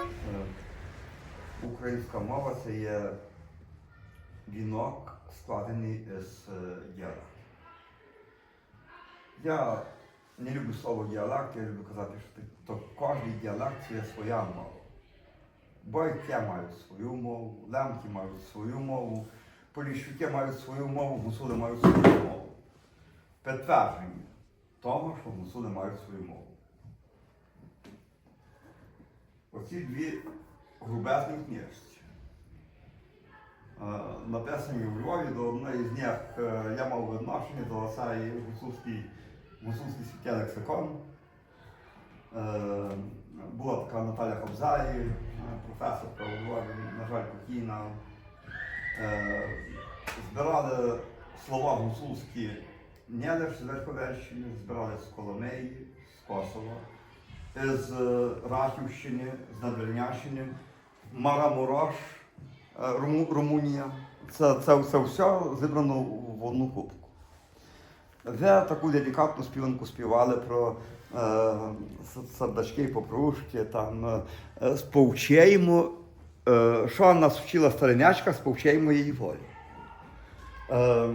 Е, Українська мова це є вінок, складений з е, діалекту. Я не люблю слово діалект, я люблю казати, що то кожен діалект це є своя мова. Бойки мають свою мову, лемки мають свою мову, поліщуки мають свою мову, гусули мають свою мову. Підтвердження того, що гусули мають свою мову. Оці дві грубезні книжці. Е, Написані у Львові, до одної з них е, я мав відношення до цієї гусульський, свяття лексикон. Е, Була така Наталя Кобзаї, е, професорка у Львові, на жаль, покійна. Збирали слова гусульські не лише з Верховельщини, збирали з Коломиї, з Косова, з Рахівщини, з Надвірнящини, Марамурош, е, Румунія. Це, це, це все зібрано в одну кубку. Вже таку делікатну співанку співали про е, сардачки і попружки, там е, сповчаємо, е, що нас вчила старинячка, сповчаємо її волю. Е,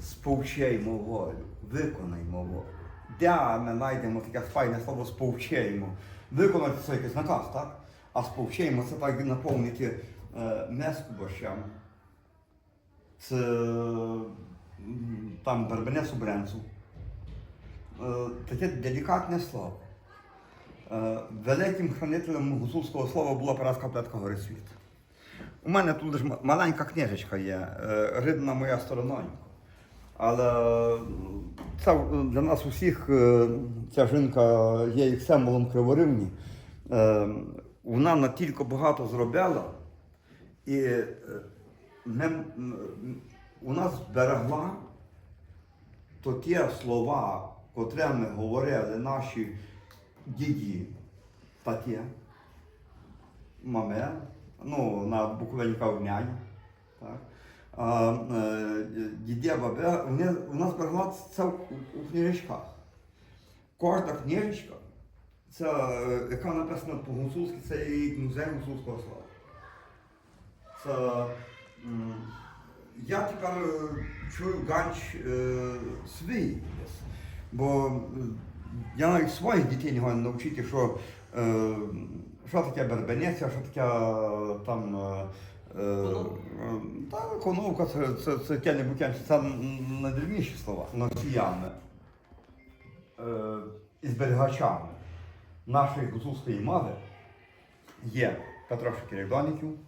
сповчаємо волю, виконаймо волю. Ми знайдемо таке файне слово сповчаємо? Виконати це якийсь наказ, так? А сповчаємо це так наповнити е, мескубощем. Це там бербене субренцу. Е, таке делікатне слово. Е, великим хранителем гусульського слова була Параска Плетка Гори Світ. У мене тут маленька книжечка є, е, ридна моя сторононька. Але це е, для нас усіх е, ця жінка є як символом Криворівні. Е, Вона настільки багато зробила, і е, у нас зберегла то ті слова, котрі ми говорили наші діді, таті, мами, ну, на Буковині кавняні. Так. Е, дідя, вони, у нас це у, книжечках. Кожна книжечка, це, е, яка написана по-гуцульськи, це є музей гуцульського слова. Це, я тепер е, чую ганч свій, бо я навіть своїх дітей не навчити, що, що таке бербениця, що таке там. Е, Та коновка, це, це, це тяне букянці, це найдрібніші слова. Носіями е, і зберігачами нашої гуцульської мови є Петро Шкірідоніків,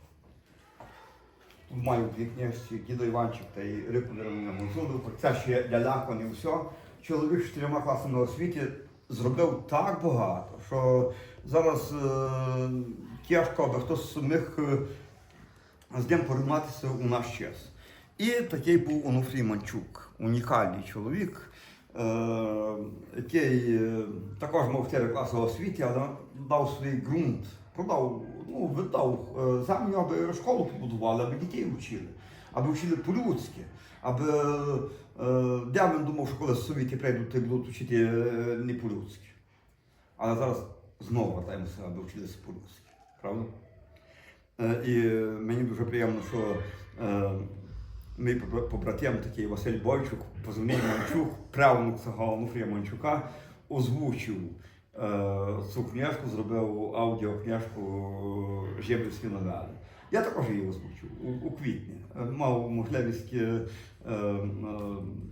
Тут маю дві книжці, дідо Іванчик та й Рику Мироновна Гуцулу. Це ще ляляко не все. Чоловік з чотирма класами освіти зробив так багато, що зараз е, тяжко, аби хтось міг з ним порівнятися у наш час. І такий був Онуфрій Манчук, унікальний чоловік, е, який е, також мав 4 класи освіти, але дав свій ґрунт, продав, ну, видав е, землю, аби школу побудували, аби дітей вчили, аби вчили по-людськи, аби де він думав, що коли совіти прийдуть, то будуть вчити не по-людськи. Але зараз знову вертаємося, аби вчилися по-людськи. Правда? Е, І мені дуже приємно, що е, мій побратим такий Василь Бойчук, позивний Манчук, правнук Онуфрія Манчука, озвучив е, цю книжку, зробив аудіокнижку Жебрівські новели. Я також її озвучив у, у квітні. Мав можливість е, е,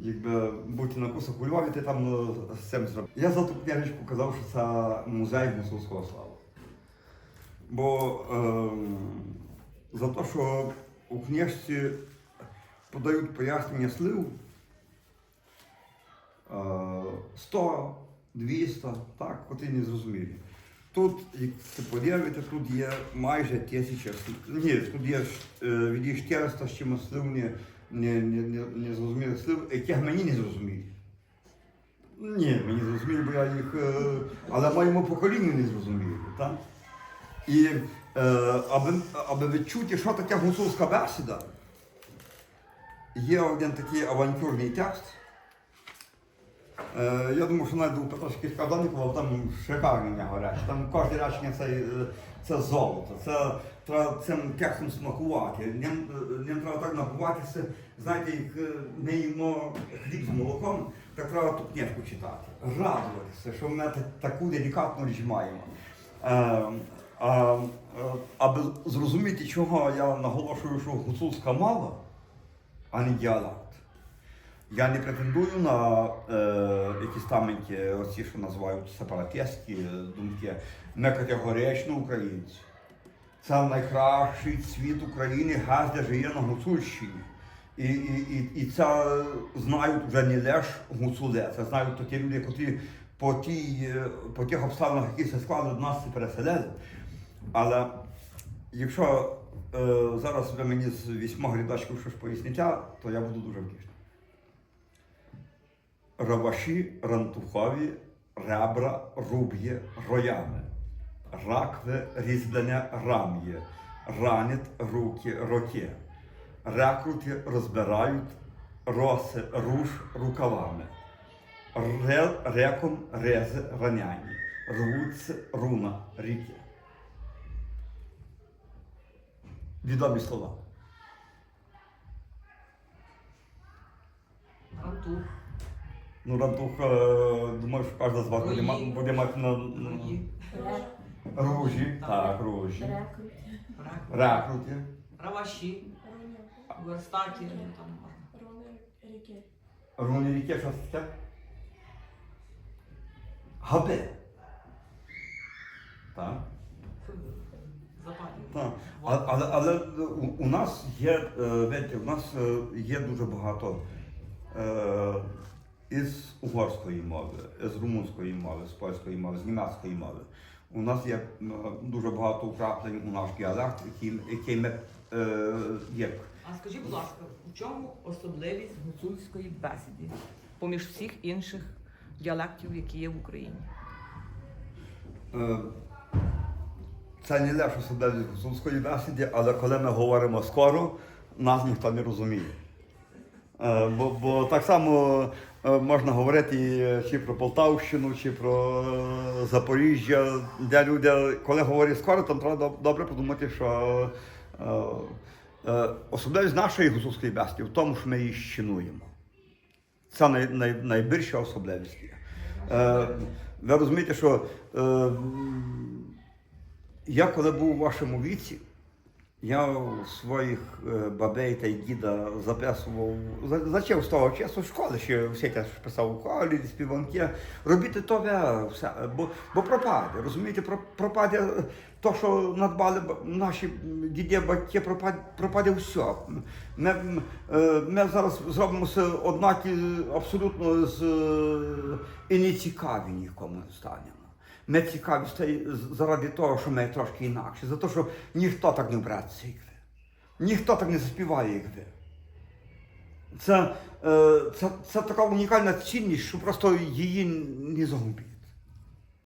якби, бути на курсах у Львові, ти там з цим зробив. Я за ту книжечку казав, що це музей гуцульського слава. Бо ем, за те, що у книжці подають пояснення слів е, 100, 200, так, котрі не зрозумілі. Тут, як це подивите, тут є майже тисяча слів. Ні, тут є е, від 400 з чимось слів не, не, не, не, зрозумілих слів, яких мені не зрозумілі. Ні, мені зрозумілі, бо я їх, е, але моєму поколінню не зрозумілі. Так? І е, аби, аби відчути, що таке гуцульська бесіда, є один такий авантюрний текст. Е, я думаю, що навіть у Петровських Кадонікова там шикарні не говорять. Там кожне речення це е, це золото. Це треба цим текстом смакувати. Ним, е, ним треба так набуватися. Знаєте, як е, ми їмо хліб з молоком, так треба ту книжку читати. Радуватися, що ми таку делікатну річ маємо. Е, а, е, аби зрозуміти, чого я наголошую, що гуцульська мова, а не діалект. Я не претендую на е, якісь там оці, що називають сепаратистські думки. Ми категорично українці. Це найкращий світ України, газ, де живе на Гуцульщині. І, і, і, і це знають вже не лише гуцули, це знають такі люди, які по, тій, е, по тих обставинах, які се склали до нас переселили. Але якщо е, зараз ви мені з вісьма рядочків щось поясните, то я буду дуже вдячний. Раваші, рантухові, ребра, руб'є, роями, ракви, різьблене рам'є, ранять руки, роки, рекрути розбирають роси, руш рукавами, Ре, реком рези раняні, рвуться руна ріки. Відомі слова. Антух. Ну, Рантух, е, думаю, що кожен з вас буде, ма- буде мати на, Руї. ружі. Так, ружі. Рекрут. Рак. Рекруті. Раваші. Руня. Верстаті. ну, Там можна. Руни ріки. Руні ріки, що це таке? Габи. Так. Так. А- Але, але у, у нас є, е, у нас е, є дуже багато е, із угорської мови, з румунської мови, з польської мови, з німецької мови. У нас є м, дуже багато вкраплень у наш діалект, який, який ми е, є. А скажіть, будь ласка, у чому особливість гуцульської бесіди поміж всіх інших діалектів, які є в Україні? Е, Це не лише особливість гуцульської бесіди, але коли ми говоримо скоро, нас ніхто не розуміє. Е, Бо, бо так само е, можна говорити чи про Полтавщину, чи про е, Запоріжжя, де люди, коли говорять скоро, там треба добре подумати, що особливість нашої гуцульської бесіди в тому, що ми її щинуємо. Це най, най, найбільша особливість. Ви розумієте, що я коли був у вашому віці, я своїх е, бабей та й діда записував, за- зачав з того часу в школі, ще все що писав у колі, співанки. Робити то все, бо, бо пропаде, розумієте, пропаде то, що надбали наші діді, батьки, пропаде, пропаде все. Ми, е, ми зараз зробимо все однакі абсолютно з е, і не цікаві нікому станемо. Ми цікаві заради того, що ми трошки інакші, за те, що ніхто так не вбратися, як. Ніхто так не заспіває, як ви. Це, е, це, це така унікальна цінність, що просто її не загубити.